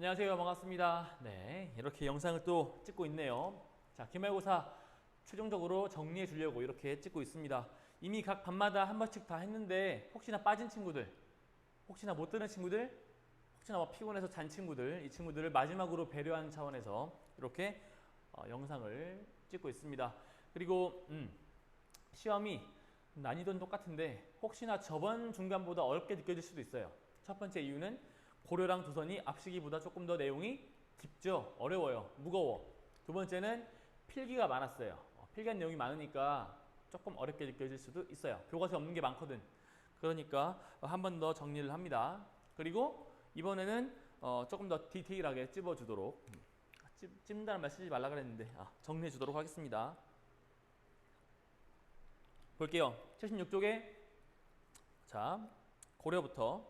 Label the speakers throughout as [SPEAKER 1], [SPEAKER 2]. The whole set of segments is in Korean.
[SPEAKER 1] 안녕하세요. 반갑습니다. 네, 이렇게 영상을 또 찍고 있네요. 자, 기말고사 최종적으로 정리해 주려고 이렇게 찍고 있습니다. 이미 각 반마다 한 번씩 다 했는데 혹시나 빠진 친구들, 혹시나 못 들은 친구들, 혹시나 뭐 피곤해서 잔 친구들, 이 친구들을 마지막으로 배려하는 차원에서 이렇게 어, 영상을 찍고 있습니다. 그리고 음, 시험이 난이도는 똑같은데 혹시나 저번 중간보다 어렵게 느껴질 수도 있어요. 첫 번째 이유는 고려랑 조선이 앞시기보다 조금 더 내용이 깊죠. 어려워요. 무거워. 두 번째는 필기가 많았어요. 어, 필기한 내용이 많으니까 조금 어렵게 느껴질 수도 있어요. 교과서에 없는 게 많거든. 그러니까 한 번 더 정리를 합니다. 그리고 이번에는 어, 조금 더 디테일하게 찝어주도록 음, 찝, 찝는다는 말 쓰지 말라 그랬는데 아, 정리해 주도록 하겠습니다. 볼게요. 76쪽에 자 고려부터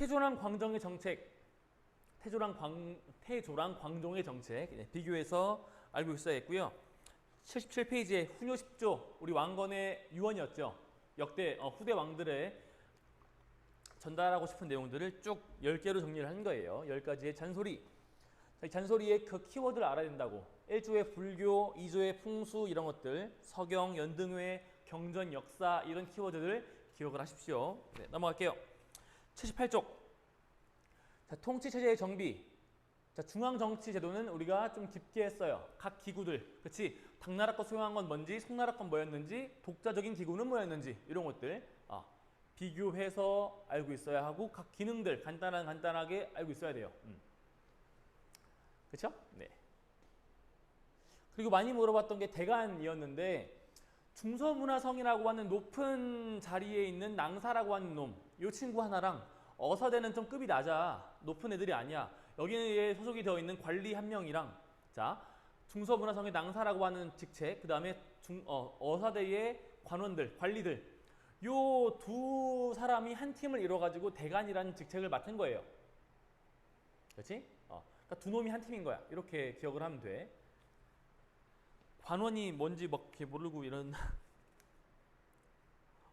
[SPEAKER 1] 태조랑 광정의 정책 태조랑 광 태조랑 광종의 정책 네, 비교해서 알고 있어야겠고요. 77페이지에 훈요 10조 우리 왕건의 유언이었죠. 역대 어, 후대 왕들의 전달하고 싶은 내용들을 쭉 10개로 정리를 한 거예요. 10가지의 잔소리. 잔소리의 그 키워드를 알아야 된다고. 1조의 불교, 2조의 풍수 이런 것들, 서경, 연등회, 경전, 역사 이런 키워드들 기억을 하십시오. 네, 넘어갈게요. 78쪽. 자, 통치 체제의 정비. 자, 중앙 정치 제도는 우리가 좀 깊게 했어요. 각 기구들. 그렇지? 당나라 거 소용한 건 뭔지, 송나라 건 뭐였는지, 독자적인 기구는 뭐였는지 이런 것들. 아, 비교해서 알고 있어야 하고 각 기능들 간단한 간단하게 알고 있어야 돼요. 음. 그렇죠? 네. 그리고 많이 물어봤던 게 대간이었는데 중서문화성이라고 하는 높은 자리에 있는 낭사라고 하는 놈, 이 친구 하나랑 어사대는 좀 급이 낮아. 높은 애들이 아니야. 여기에 소속이 되어 있는 관리 한 명이랑 자 중서문화성의 낭사라고 하는 직책, 그 다음에 중 어, 어사대의 관원들, 관리들 요 두 사람이 한 팀을 이뤄가지고 대간이라는 직책을 맡은 거예요. 그렇지? 어, 그러니까 두 놈이 한 팀인 거야. 이렇게 기억을 하면 돼. 관원이 뭔지 막 이렇게 모르고 이런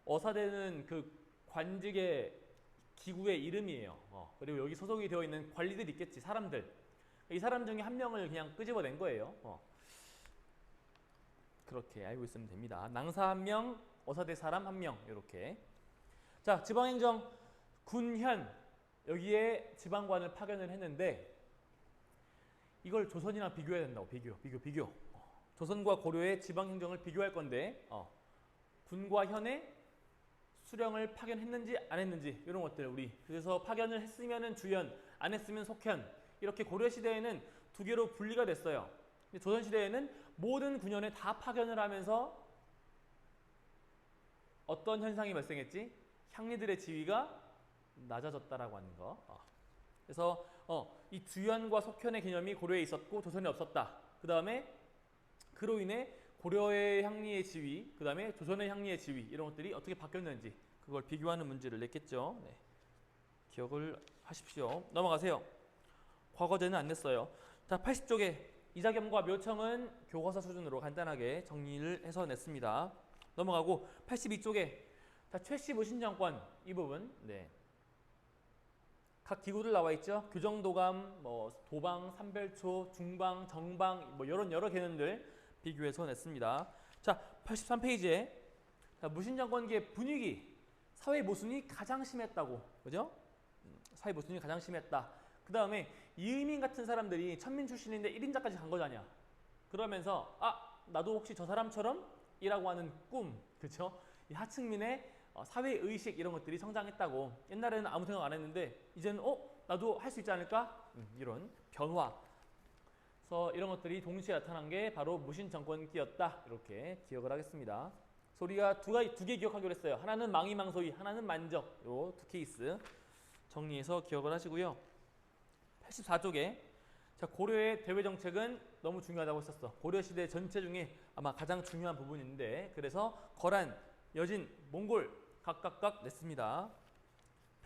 [SPEAKER 1] 어사대는 그 관직의 기구의 이름이에요. 어, 그리고 여기 소속이 되어 있는 관리들 있겠지, 사람들. 이 사람 중에 한 명을 그냥 끄집어낸 거예요. 어. 그렇게 알고 있으면 됩니다. 낭사 한 명, 어사대 사람 한 명, 이렇게. 자, 지방행정 군현 여기에 지방관을 파견을 했는데 이걸 조선이랑 비교해야 된다고 비교, 비교, 비교. 어. 조선과 고려의 지방행정을 비교할 건데 어. 군과 현의 수령을 파견했는지 안 했는지 이런 것들 우리 그래서 파견을 했으면은 주현, 안 했으면 속현 이렇게 고려 시대에는 두 개로 분리가 됐어요. 근데 조선 시대에는 모든 군현에 다 파견을 하면서 어떤 현상이 발생했지? 향리들의 지위가 낮아졌다라고 하는 거. 어. 그래서 어, 이 주현과 속현의 개념이 고려에 있었고 조선에 없었다. 그 다음에 그로 인해 고려의 향리의 지위, 그 다음에 조선의 향리의 지위 이런 것들이 어떻게 바뀌었는지 그걸 비교하는 문제를 냈겠죠. 네. 기억을 하십시오. 넘어가세요. 과거제는 안 냈어요. 자, 80쪽에 이자겸과 묘청은 교과서 수준으로 간단하게 정리를 해서 냈습니다. 넘어가고 82쪽에 자, 최씨 무신정권 이 부분 네. 각 기구들 나와 있죠. 교정도감, 뭐 도방, 삼별초, 중방, 정방 뭐 이런 여러 개념들 비교해서 냈습니다. 자, 83페이지에 자, 무신정권기의 분위기, 사회 모순이 가장 심했다고, 그죠? 음, 사회 모순이 가장 심했다. 그 다음에 이의민 같은 사람들이 천민 출신인데 1인자까지 간 거잖냐. 그러면서 아 나도 혹시 저 사람처럼 이라고 하는 꿈, 그렇죠? 이 하층민의 어, 사회 의식 이런 것들이 성장했다고. 옛날에는 아무 생각 안 했는데 이제는 어 나도 할 수 있지 않을까? 음, 이런 변화. 그래서 이런 것들이 동시에 나타난 게 바로 무신 정권기였다. 이렇게 기억을 하겠습니다. 소리가 두 가지 두 개 기억하기로 했어요. 하나는 망이망소위, 하나는 만적. 요 두 케이스 정리해서 기억을 하시고요. 84쪽에 자, 고려의 대외 정책은 너무 중요하다고 했었어. 고려 시대 전체 중에 아마 가장 중요한 부분인데 그래서 거란, 여진, 몽골 각각각 냈습니다.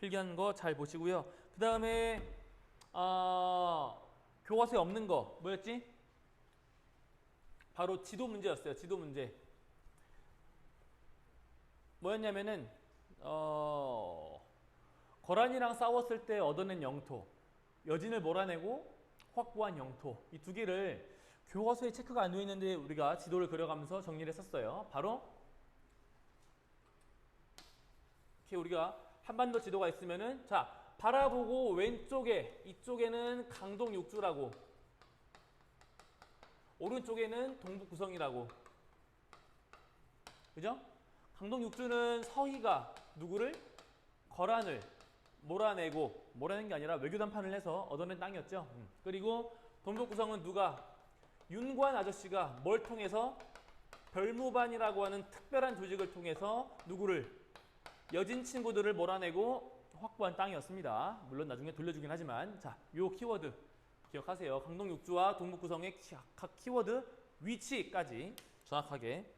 [SPEAKER 1] 필기한 거 잘 보시고요. 그 다음에 어, 교과서에 없는 거 뭐였지? 바로 지도 문제였어요. 지도 문제. 뭐였냐면은 어, 거란이랑 싸웠을 때 얻어낸 영토, 여진을 몰아내고 확보한 영토 이 두 개를 교과서에 체크가 안 되어 있는데 우리가 지도를 그려가면서 정리를 했었어요. 바로 이렇게 우리가 한반도 지도가 있으면은 자 바라보고 왼쪽에 이쪽에는 강동 육주라고 오른쪽에는 동북 구성이라고 그죠? 강동 육주는 서희가 누구를 거란을 몰아내고 몰아낸 게 아니라 외교 단판을 해서 얻어낸 땅이었죠. 음. 그리고 동북 구성은 누가 윤관 아저씨가 뭘 통해서 별무반이라고 하는 특별한 조직을 통해서 누구를 여진 친구들을 몰아내고 확보한 땅이었습니다. 물론 나중에 돌려주긴 하지만 자, 요 키워드 기억하세요. 강동 육주와 동북 구성의 키- 각 키워드 위치까지 정확하게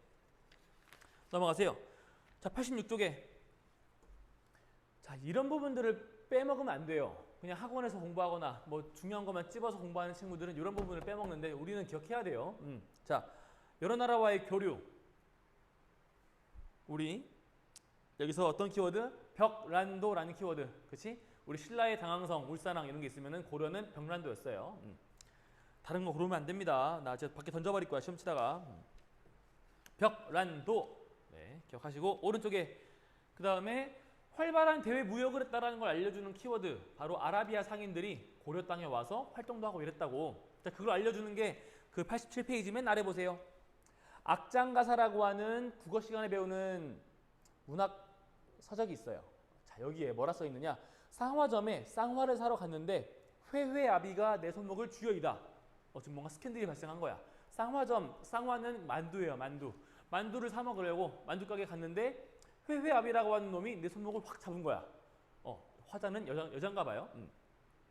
[SPEAKER 1] 넘어가세요. 자, 86쪽에 자, 이런 부분들을 빼먹으면 안 돼요. 그냥 학원에서 공부하거나 뭐 중요한 것만 찝어서 공부하는 친구들은 이런 부분을 빼먹는데 우리는 기억해야 돼요. 음. 자, 여러 나라와의 교류. 우리 여기서 어떤 키워드? 벽란도라는 키워드. 그치? 우리 신라의 당항성, 울산항 이런 게 있으면은 고려는 벽란도였어요. 음. 다른 거 고르면 안 됩니다. 나저 밖에 던져버릴 거야 시험 치다가. 음. 벽란도. 네, 기억하시고 오른쪽에 그 다음에 활발한 대외 무역을 했다라는 걸 알려주는 키워드 바로 아라비아 상인들이 고려 땅에 와서 활동도 하고 이랬다고 자 그걸 알려주는 게 그 87페이지 맨 아래 보세요 악장가사라고 하는 국어 시간에 배우는 문학 서적이 있어요 자 여기에 뭐라 써 있느냐 쌍화점에 쌍화를 사러 갔는데 회회아비가 내 손목을 쥐어이다 어 지금 뭔가 스캔들이 발생한 거야 쌍화점 쌍화는 만두예요 만두 만두를 사 먹으려고 만두 가게 갔는데 회회압이라고 하는 놈이 내 손목을 확 잡은 거야. 어, 화자는 여자, 여잔가 봐요. 음.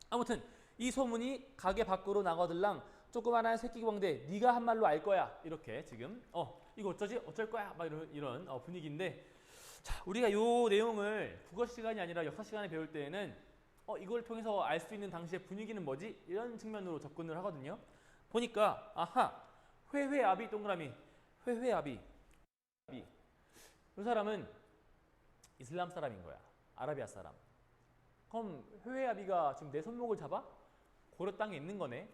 [SPEAKER 1] 아무튼 이 소문이 가게 밖으로 나가들랑 조그만한 새끼 광대 네가 한 말로 알 거야. 이렇게 지금 어 이거 어쩌지 어쩔 거야 막 이런 이런 어, 분위기인데 자 우리가 요 내용을 국어 시간이 아니라 역사 시간에 배울 때에는 어 이걸 통해서 알 수 있는 당시의 분위기는 뭐지 이런 측면으로 접근을 하거든요. 보니까 아하 회회압이 동그라미 회회압이 이 사람은 이슬람 사람인 거야. 아라비아 사람. 그럼 회회아비가 지금 내 손목을 잡아? 고려 땅에 있는 거네.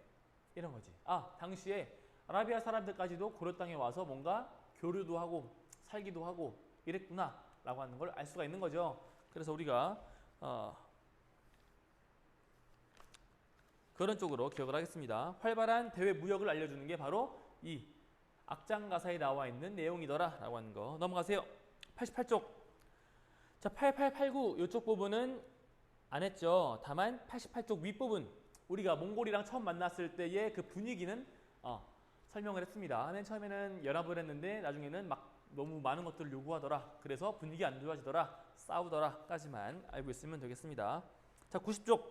[SPEAKER 1] 이런 거지. 아, 당시에 아라비아 사람들까지도 고려 땅에 와서 뭔가 교류도 하고 살기도 하고 이랬구나 라고 하는 걸 알 수가 있는 거죠. 그래서 우리가 어, 그런 쪽으로 기억을 하겠습니다. 활발한 대외 무역을 알려주는 게 바로 이 악장가사에 나와 있는 내용이더라 라고 하는 거 넘어가세요. 88쪽. 자, 8889 이쪽 부분은 안 했죠. 다만 88쪽 윗부분 우리가 몽골이랑 처음 만났을 때의 그 분위기는 어, 설명을 했습니다. 맨 처음에는 연합을 했는데 나중에는 막 너무 많은 것들을 요구하더라. 그래서 분위기 안 좋아지더라. 싸우더라까지만 알고 있으면 되겠습니다. 자, 90쪽.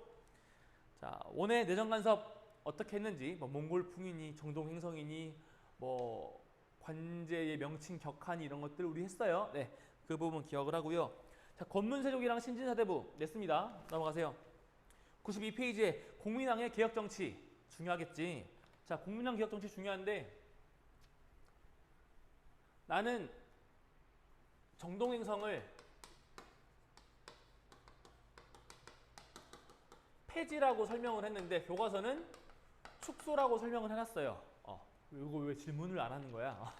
[SPEAKER 1] 자, 원의 내정 간섭 어떻게 했는지 뭐 몽골 풍이니 정동 행성이니 뭐 관제의 명칭 격한 이런 것들 우리 했어요. 네, 그 부분 기억을 하고요. 자, 권문세족이랑 신진사대부 냈습니다. 넘어가세요. 92페이지에 공민왕의 개혁 정치 중요하겠지. 자, 공민왕 개혁 정치 중요한데 나는 정동 행성을 폐지라고 설명을 했는데 교과서는 축소라고 설명을 해놨어요. 어, 이거 왜 질문을 안 하는 거야? 어.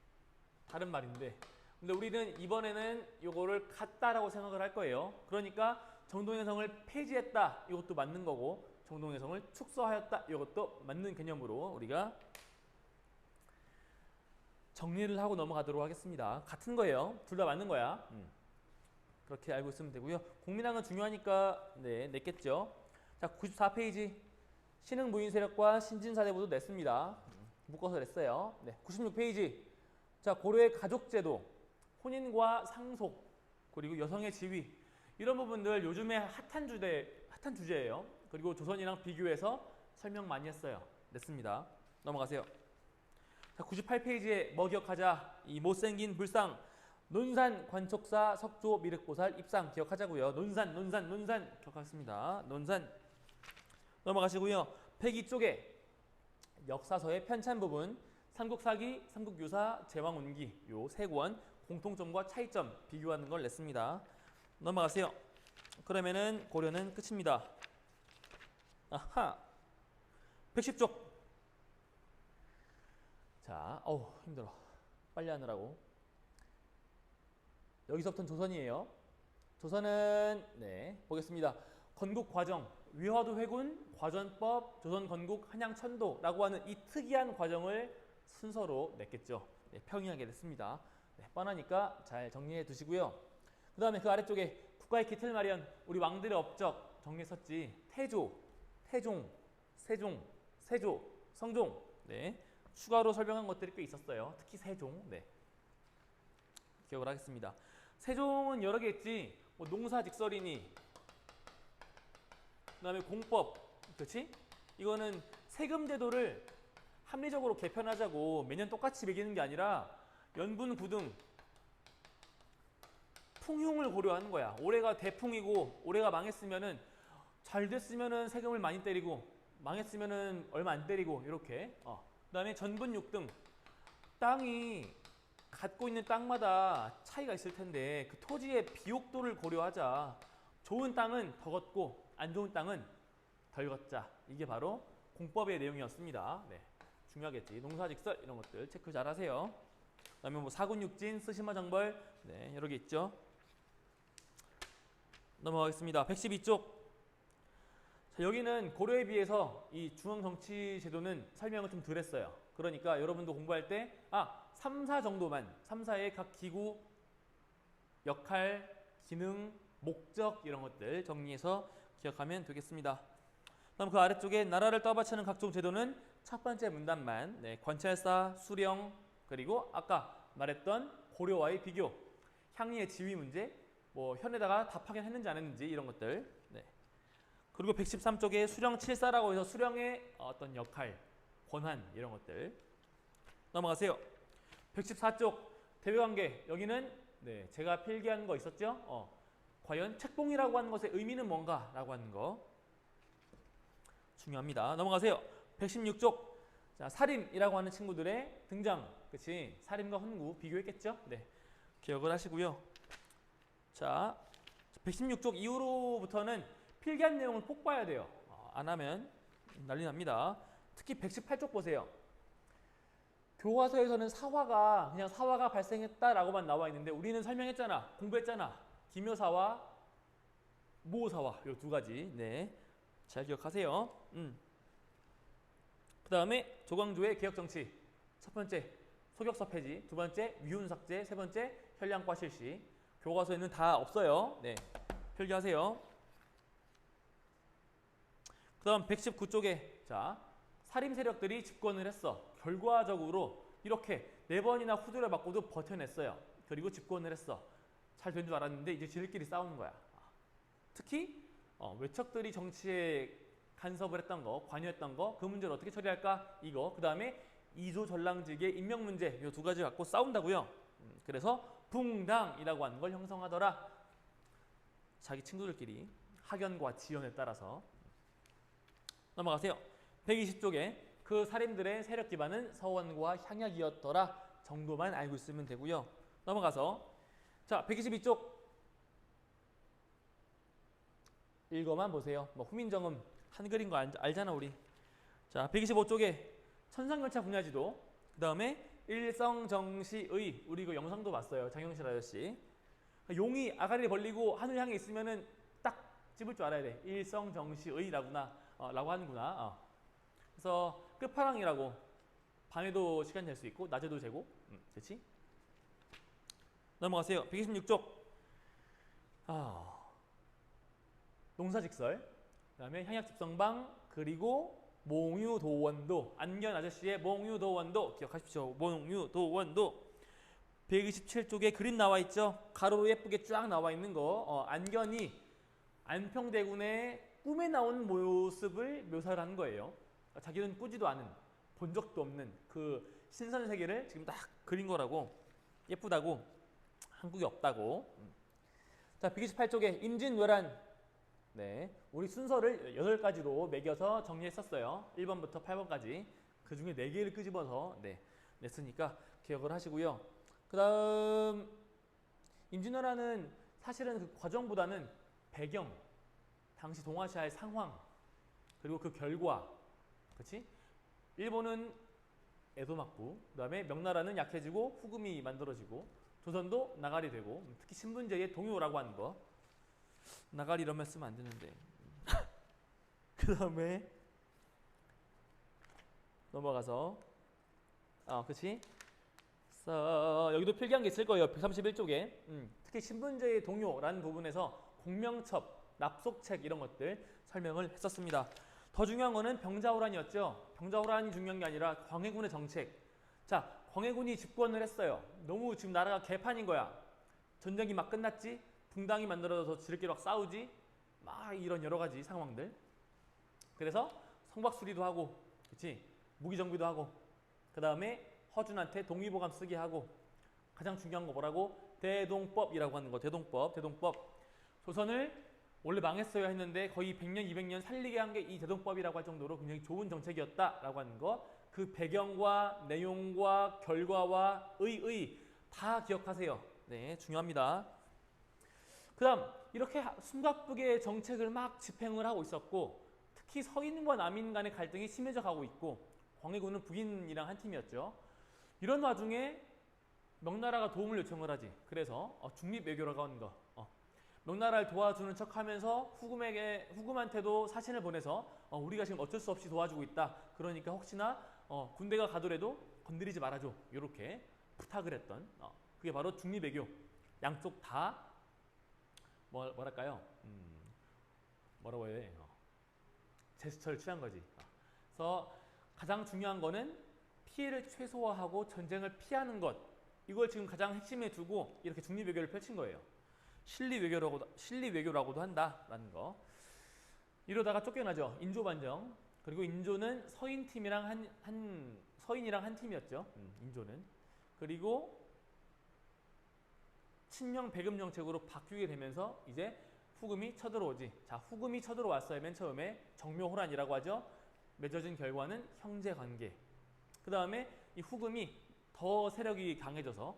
[SPEAKER 1] 다른 말인데. 근데 우리는 이번에는 이거를 같다라고 생각을 할 거예요. 그러니까 정동해성을 폐지했다. 이것도 맞는 거고 정동해성을 축소하였다. 이것도 맞는 개념으로 우리가 정리를 하고 넘어가도록 하겠습니다. 같은 거예요. 둘 다 맞는 거야. 음. 그렇게 알고 있으면 되고요. 공민왕은 중요하니까 네, 냈겠죠. 자, 94페이지 신흥 무인 세력과 신진사대부도 냈습니다. 묶어서 냈어요. 네, 96페이지. 자, 고려의 가족제도, 혼인과 상속, 그리고 여성의 지위 이런 부분들 요즘에 핫한 주제 핫한 주제예요. 그리고 조선이랑 비교해서 설명 많이 했어요. 냈습니다. 넘어가세요. 자, 98페이지에 뭐 기억하자? 이 못생긴 불상 논산 관촉사 석조 미륵보살 입상 기억하자고요. 논산 논산 논산 기억하겠습니다. 논산 넘어가시고요. 102 쪽에 역사서의 편찬 부분 삼국사기, 삼국유사, 제왕운기 요 세 권 공통점과 차이점 비교하는 걸 냈습니다. 넘어가세요. 그러면은 고려는 끝입니다. 아하. 110쪽. 자, 어우, 힘들어. 빨리 하느라고. 여기서부터는 조선이에요. 조선은 네, 보겠습니다. 건국 과정, 위화도 회군, 과전법, 조선 건국 한양 천도라고 하는 이 특이한 과정을 순서로 냈겠죠. 네, 평이하게 됐습니다. 네, 뻔하니까 잘 정리해 두시고요. 그 다음에 그 아래쪽에 국가의 기틀 마련, 우리 왕들의 업적 정리했었지. 태조, 태종, 세종, 세조, 성종. 네. 추가로 설명한 것들이 꽤 있었어요. 특히 세종. 네. 기억을 하겠습니다. 세종은 여러 개 있지. 뭐 농사 직설이니 그다음에 공법. 그렇지? 이거는 세금 제도를 합리적으로 개편하자고 매년 똑같이 매기는 게 아니라 연분 구등 풍흉을 고려하는 거야. 올해가 대풍이고 올해가 망했으면은 잘 됐으면은 세금을 많이 때리고 망했으면은 얼마 안 때리고 이렇게. 어. 그 다음에 전분 6등 땅이 갖고 있는 땅마다 차이가 있을 텐데 그 토지의 비옥도를 고려하자. 좋은 땅은 더 걷고 안 좋은 땅은 덜 걷자. 이게 바로 공법의 내용이었습니다. 네. 중요하겠지. 농사직설 이런 것들 체크 잘 하세요. 그 다음에 뭐 사군육진, 쓰시마 정벌 네, 여러 개 있죠. 넘어가겠습니다. 112쪽. 자, 여기는 고려에 비해서 이 중앙 정치 제도는 설명을 좀 덜 했어요. 그러니까 여러분도 공부할 때 아, 3, 4 정도만 3, 4의 각 기구 역할, 기능, 목적 이런 것들 정리해서 기억하면 되겠습니다. 그다음 그 아래쪽에 나라를 떠받치는 각종 제도는 첫 번째 문단만 네, 관찰사, 수령 그리고 아까 말했던 고려와의 비교, 향리의 지위 문제, 뭐 현에다가 답하긴 했는지 안 했는지 이런 것들. 네. 그리고 113쪽에 수령 7사라고 해서 수령의 어떤 역할, 권한 이런 것들 넘어가세요. 114쪽 대외관계 여기는 네, 제가 필기한 거 있었죠? 어, 과연 책봉이라고 하는 것의 의미는 뭔가 라고 하는 거 중요합니다. 넘어가세요. 116쪽 자, 살인이라고 하는 친구들의 등장. 그치? 살인과 혼구 비교했겠죠? 네. 기억을 하시고요. 자, 116쪽 이후로부터는 필기한 내용을 꼭 봐야 돼요. 어, 안 하면 난리 납니다. 특히 118쪽 보세요. 교과서에서는 사화가 그냥 사화가 발생했다라고만 나와 있는데 우리는 설명했잖아. 공부했잖아. 기묘사화, 모사화 이두 가지. 네. 잘 기억하세요. 음. 그다음에 조광조의 개혁 정치. 첫 번째 소격서 폐지, 두 번째 위훈 삭제, 세 번째 현량과 실시. 교과서에는 다 없어요. 네. 필기하세요. 그 다음 119쪽에 자, 살림 세력들이 집권을 했어. 결과적으로 이렇게 네 번이나 후드를 맞고도 버텨냈어요. 그리고 집권을 했어. 잘 된 줄 알았는데 이제 지들끼리 싸우는 거야. 특히 어, 외척들이 정치에 간섭을 했던 거, 관여했던 거, 그 문제를 어떻게 처리할까? 이거. 그 다음에 이조 전랑직의 임명 문제, 이 두 가지 갖고 싸운다고요. 음, 그래서 붕당이라고 하는 걸 형성하더라. 자기 친구들끼리 학연과 지연에 따라서 넘어가세요. 120쪽에 그 살인들의 세력 기반은 서원과 향약이었더라 정도만 알고 있으면 되고요. 넘어가서 자 122쪽 읽어만 보세요. 뭐 후민정음 한글인 거 알, 알잖아 우리. 자 125쪽에 천상열차 분야지도 그 다음에 일성정시의 우리 그 영상도 봤어요. 장영실 아저씨. 용이 아가리를 벌리고 하늘 향해 있으면은 딱 집을 줄 알아야 돼. 일성정시의라구나 어, 라고 하는구나. 어. 그래서 끝파랑이라고 밤에도 시간 될 수 있고 낮에도 재고 음, 그렇지? 넘어가세요. 126쪽. 아. 농사직설. 그 다음에 향약집성방 그리고 몽유도원도 안견 아저씨의 몽유도원도 기억하십시오. 몽유도원도 127쪽에 그림 나와 있죠. 가로로 예쁘게 쫙 나와 있는 거. 어, 안견이 안평대군의 꿈에 나온 모습을 묘사를 한 거예요. 자기는 꾸지도 않은 본 적도 없는 그 신선 세계를 지금 딱 그린 거라고 예쁘다고 한국이 없다고. 자, 128쪽에 임진왜란 네, 우리 순서를 8가지로 매겨서 정리했었어요. 1번부터 8번까지. 그 중에 4개를 끄집어서 네, 냈으니까 기억을 하시고요. 그 다음, 임진왜란은 사실은 그 과정보다는 배경, 당시 동아시아의 상황, 그리고 그 결과, 그렇지? 일본은 에도막부, 그다음에 명나라는 약해지고 후금이 만들어지고 조선도 나가리 되고 특히 신분제의 동요라고 하는 거. 나가리 이러면 쓰면 안 되는데. 그 다음에 넘어가서 아 그치? 써, 여기도 필기한 게 있을 거예요. 131쪽에. 음, 특히 신분제의 동요라는 부분에서 공명첩 납속책 이런 것들 설명을 했었습니다. 더 중요한 거는 병자호란이었죠. 병자호란이 중요한 게 아니라 광해군의 정책. 자 광해군이 집권을 했어요. 너무 지금 나라가 개판인 거야. 전쟁이 막 끝났지? 붕당이 만들어져서 지들끼리 막 싸우지? 막 이런 여러 가지 상황들. 그래서 성박수리도 하고 그치? 무기 정비도 하고 그 다음에 허준한테 동의보감 쓰게 하고 가장 중요한 거 뭐라고? 대동법이라고 하는 거. 대동법 대동법. 조선을 원래 망했어야 했는데 거의 100년 200년 살리게 한 게이 대동법이라고 할 정도로 굉장히 좋은 정책이었다라고 하는 거 그 배경과 내용과 결과와 의의 다 기억하세요. 네, 중요합니다. 그 다음 이렇게 하- 숨가쁘게 정책을 막 집행을 하고 있었고 특히 서인과 남인 간의 갈등이 심해져 가고 있고 광해군은 북인이랑 한 팀이었죠. 이런 와중에 명나라가 도움을 요청을 하지. 그래서 어, 중립 외교라고 하는 거. 어, 명나라를 도와주는 척하면서 후금에게 후금한테도 사신을 보내서 어, 우리가 지금 어쩔 수 없이 도와주고 있다. 그러니까 혹시나 어, 군대가 가더라도 건드리지 말아줘. 이렇게 부탁을 했던 어, 그게 바로 중립 외교. 양쪽 다 뭐, 뭐랄까요? 음, 뭐라고 해야 돼? 어, 제스처를 취한 거지. 어. 그래서 가장 중요한 거는 피해를 최소화하고 전쟁을 피하는 것. 이걸 지금 가장 핵심에 두고 이렇게 중립 외교를 펼친 거예요. 실리 외교라고 실리 외교라고도 한다라는 거. 이러다가 쫓겨나죠. 인조 반정. 그리고 인조는 서인 팀이랑 한, 한 서인이랑 한 팀이었죠. 음, 인조는. 그리고 친명 배급 정책으로 바뀌게 되면서 이제 후금이 쳐들어오지. 자, 후금이 쳐들어왔어요. 맨 처음에 정묘호란이라고 하죠. 맺어진 결과는 형제 관계. 그 다음에 이 후금이 더 세력이 강해져서